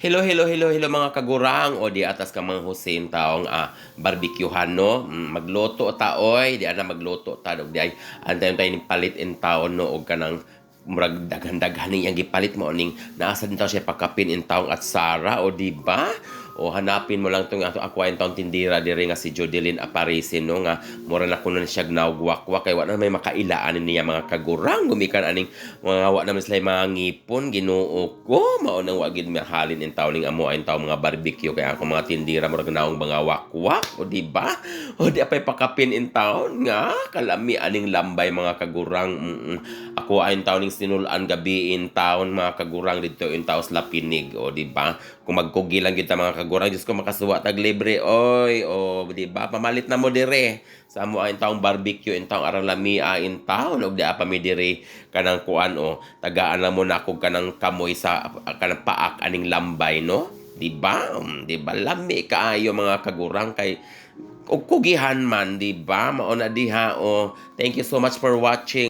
Hello, hello, hello, hello mga kagurang. O di atas ka mga Hussein taong ah, barbecuehan no? Mm, magluto ta oy. Di ana magluto ta di ay antayon tayo ning palit in taon no? Og kanang murag daghan-daghan ning gipalit mo ning naasa din taw siya pakapin in taong at Sara o di ba o hanapin mo lang tong ato taong tindira diri nga si Jodeline Aparici no nga mura na kuno siya gnawgwak kay wala na may makailaan niya mga kagurang gumikan aning mga wa naman sila mga ngipon Ginoo ko mao nang wa mahalin in taon ning amo in taong mga barbecue kaya ako mga tindira murag naong mga wakwak o di ba o di apay pakapin in taon nga kalami aning lambay mga kagurang Mm-mm. ako ay in taon ning sinulan gabi in taon mga kagurang dito in taos lapinig o di ba kung magkugi lang kita mga kagurang Diyos ko makasuwa tag libre oy. O di ba pamalit na mo dire. Sa mo in taong barbecue in taong arang lamia in taon. Og di apa mi dire kanang kuan o. Tagaan na mo na ako kanang kamoy sa kanang paak aning lambay no? Di ba Um, di ba lami kaayo mga kagurang kay og kugihan man di ba mao na diha o. Thank you so much for watching